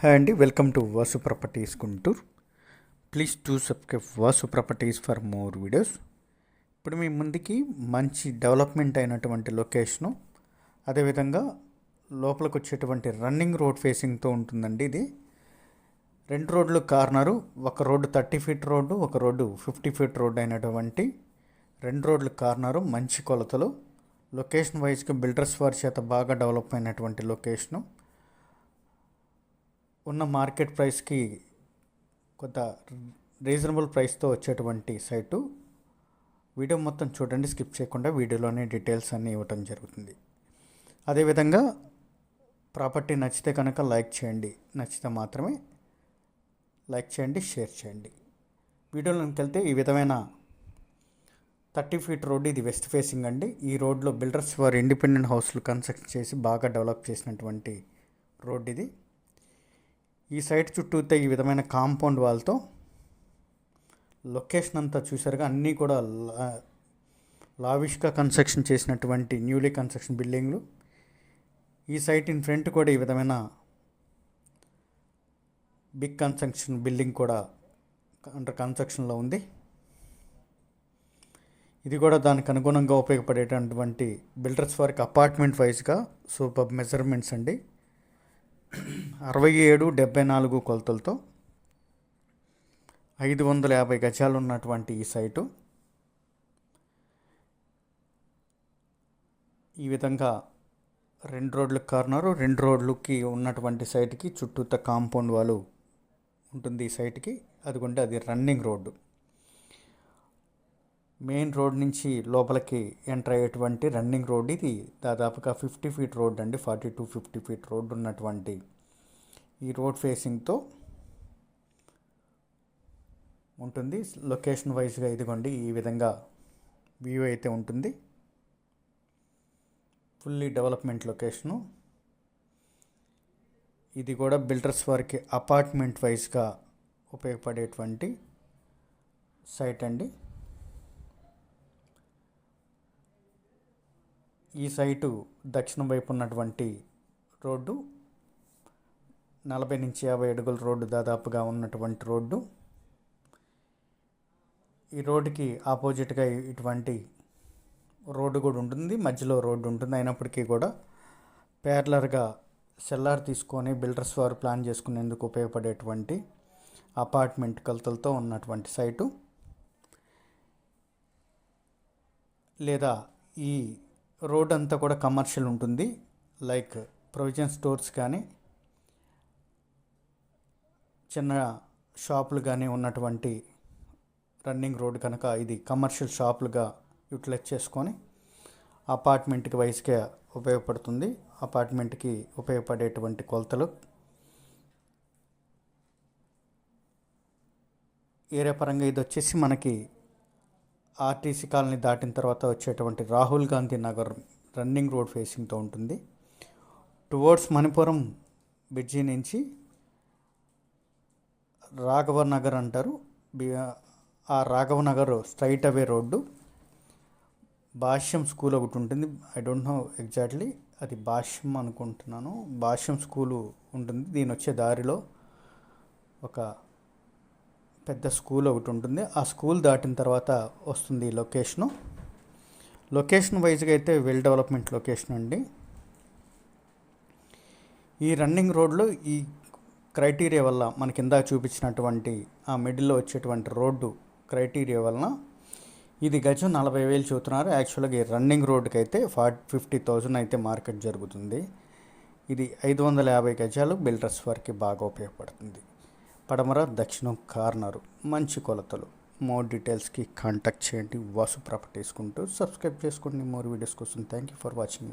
Hi అండి welcome to Vasu Properties Guntur please to subscribe Vasu Properties for more videos ఇప్పుడు మీ ముందుకి మంచి డెవలప్మెంట్ అయినటువంటి లొకేషను అదేవిధంగా లోపలికి వచ్చేటువంటి రన్నింగ్ రోడ్ ఫేసింగ్తో ఉంటుందండి ఇది. రెండు రోడ్లు కార్నరు ఒక రోడ్డు థర్టీ ఫీట్ రోడ్డు ఒక రోడ్డు ఫిఫ్టీ ఫీట్ రోడ్డు అయినటువంటి రెండు రోడ్లు కార్నరు మంచి కొలతలు. లొకేషన్ వైజ్గా బిల్డర్స్ వారి చేత బాగా డెవలప్ అయినటువంటి లొకేషను ఉన్న మార్కెట్ ప్రైస్కి కొంత రీజనబుల్ ప్రైస్తో వచ్చేటువంటి సైటు. వీడియో మొత్తం చూడండి స్కిప్ చేయకుండా వీడియోలోనే డీటెయిల్స్ అన్నీ ఇవ్వటం జరుగుతుంది. అదేవిధంగా ప్రాపర్టీ నచ్చితే కనుక లైక్ చేయండి నచ్చితే మాత్రమే లైక్ చేయండి షేర్ చేయండి. వీడియోలోకి వెళ్తే ఈ విధమైన థర్టీ ఫీట్ రోడ్డు ఇది వెస్ట్ ఫేసింగ్ అండి. ఈ రోడ్లో బిల్డర్స్ వారు ఇండిపెండెంట్ హౌస్లు కన్స్ట్రక్ట్ చేసి బాగా డెవలప్ చేసినటువంటి రోడ్ ఇది. ఈ సైట్ చుట్టూతో ఈ విధమైన కాంపౌండ్ వాల్తో లొకేషన్ అంతా చూసారుగా అన్నీ కూడా లా- లావిష్గా కన్స్ట్రక్షన్ చేసినటువంటి న్యూలీ కన్స్ట్రక్షన్ బిల్డింగ్లు. ఈ సైట్ ఇన్ ఫ్రంట్ కూడా ఈ విధమైన బిగ్ కన్స్ట్రక్షన్ బిల్డింగ్ కూడా అండర్ కన్స్ట్రక్షన్లో ఉంది. ఇది కూడా దానికి అనుగుణంగా ఉపయోగపడేటటువంటి బిల్డర్స్ వారికి అపార్ట్మెంట్ వైజ్గా సూపర్ మెజర్మెంట్స్ అండి. అరవై ఏడు డెబ్బై నాలుగు కొలతలతో ఐదు వందల యాభై గజాలు ఉన్నటువంటి ఈ సైటు. ఈ విధంగా రెండు రోడ్లు కార్నరు రెండు రోడ్లకి ఉన్నటువంటి సైట్కి చుట్టూత కాంపౌండ్ వాళ్ళు ఉంటుంది ఈ సైట్కి. అదిగోండి అది రన్నింగ్ రోడ్డు. మెయిన్ రోడ్ నుంచి లోపలికి ఎంటర్ అయ్యేటువంటి రన్నింగ్ రోడ్ ఇది. దాదాపుగా ఫిఫ్టీ ఫీట్ రోడ్ అండి. Forty to fifty feet road ఉన్నటువంటి ఈ రోడ్ ఫేసింగ్తో ఉంటుంది. లొకేషన్ వైజ్గా ఇదిగోండి ఈ విధంగా వ్యూ అయితే ఉంటుంది. Fully development location. ఇది కూడా బిల్డర్స్ వారికి అపార్ట్మెంట్ వైజ్గా ఉపయోగపడేటువంటి సైట్ అండి. ఈ సైటు దక్షిణం వైపు ఉన్నటువంటి రోడ్డు నలభై నుంచి యాభై అడుగుల రోడ్డు దాదాపుగా ఉన్నటువంటి రోడ్డు. ఈ రోడ్డుకి ఆపోజిట్గా ఇటువంటి రోడ్డు కూడా ఉంటుంది. మధ్యలో రోడ్డు ఉంటుంది. అయినప్పటికీ కూడా పేర్లర్గా సెల్లార్ తీసుకొని బిల్డర్స్ వారు ప్లాన్ చేసుకునేందుకు ఉపయోగపడేటువంటి అపార్ట్మెంట్ కొలతలతో ఉన్నటువంటి సైటు. లేదా ఈ రోడ్ అంతా కూడా కమర్షియల్ ఉంటుంది. లైక్ ప్రొవిజన్ స్టోర్స్ కానీ చిన్న షాపులు కానీ ఉన్నటువంటి రన్నింగ్ రోడ్ కనుక ఇది కమర్షియల్ షాపులుగా యూటిలైజ్ చేసుకొని అపార్ట్మెంట్కి వయసుకే ఉపయోగపడుతుంది. అపార్ట్మెంట్కి ఉపయోగపడేటువంటి కొలతలు. ఏరియా పరంగా ఇది వచ్చేసి మనకి ఆర్టీసీ కాలనీ దాటిన తర్వాత వచ్చేటువంటి రాహుల్ గాంధీ నగర్ రన్నింగ్ రోడ్ ఫేసింగ్తో ఉంటుంది. టువర్డ్స్ మణిపురం బ్రిడ్జి నుంచి రాఘవ నగర్ అంటారు. బి- ఆ Raghava Nagar straight away road. Bhashyam school ఒకటి ఉంటుంది. ఐ డోంట్ నో ఎగ్జాక్ట్లీ అది భాష్యం అనుకుంటున్నాను. భాష్యం స్కూలు ఉంటుంది. దీని వచ్చే దారిలో ఒక పెద్ద స్కూల్ ఒకటి ఉంటుంది. ఆ స్కూల్ దాటిన తర్వాత వస్తుంది ఈ లొకేషను. లొకేషన్ వైజ్గా అయితే వెల్ డెవలప్మెంట్ లొకేషన్ అండి. ఈ రన్నింగ్ రోడ్లో ఈ క్రైటీరియా వల్ల మనకి ఇందాక చూపించినటువంటి ఆ మిడిల్లో వచ్చేటువంటి రోడ్డు క్రైటీరియా వలన ఇది గజం నలభై వేలు చూస్తున్నారు యాక్చువల్గా ఈ రన్నింగ్ రోడ్డుకి అయితే ఫార్టీ ఫిఫ్టీ థౌజండ్ అయితే మార్కెట్ జరుగుతుంది. ఇది ఐదు వందల యాభై గజాలు బిల్డర్స్ వారికి బాగా ఉపయోగపడుతుంది. పడమర దక్షిణం కార్నరు. మంచి కొలతలు. మోర్ డీటెయిల్స్కి కాంటాక్ట్ చేయండి. వాసు ప్రాపర్టీస్ కుంటూ సబ్స్క్రైబ్ చేసుకోండి. మోర్ వీడియోస్ కోసం థ్యాంక్ యూ ఫర్ వాచింగ్